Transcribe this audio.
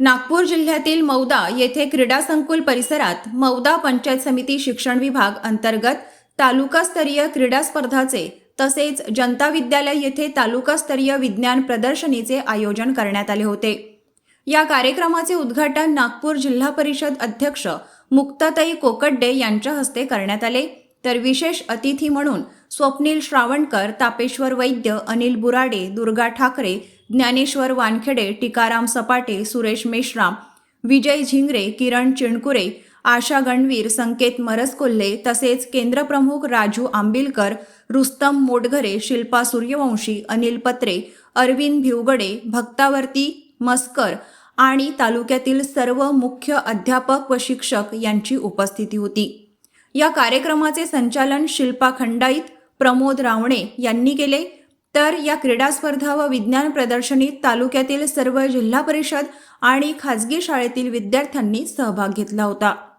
नागपूर जिल्ह्यातील मौदा येथे क्रीडा संकुल परिसरात मौदा पंचायत समिती शिक्षण विभाग अंतर्गत तालुकास्तरीय क्रीडा स्पर्धाचे तसेच जनता विद्यालय येथे तालुकास्तरीय विज्ञान प्रदर्शनीचे आयोजन करण्यात आले होते. या कार्यक्रमाचे उद्घाटन नागपूर जिल्हा परिषद अध्यक्ष मुक्ताताई कोकड्डे यांच्या हस्ते करण्यात आले. तर विशेष अतिथी म्हणून स्वप्नील श्रावणकर तापेश्वर वैद्य अनिल बुराडे दुर्गा ठाकरे ज्ञानेश्वर वानखेडे टिकाराम सपाटे सुरेश मेश्राम विजय झिंगरे किरण चिणकुरे आशा गणवीर संकेत मरसकोल्हे तसेच केंद्रप्रमुख राजू आंबिलकर रुस्तम मोटघरे शिल्पा सूर्यवंशी अनिल पत्रे अरविंद भिवगडे भक्तावर्ती मस्कर आणि तालुक्यातील सर्व मुख्य अध्यापक व शिक्षक यांची उपस्थिती होती. या कार्यक्रमाचे संचालन शिल्पा खंडाईत प्रमोद रावणे यांनी केले. तर या क्रीडा स्पर्धा व विज्ञान प्रदर्शनीत तालुक्यातील सर्व जिल्हा परिषद आणि खाजगी शाळेतील विद्यार्थ्यांनी सहभाग घेतला होता.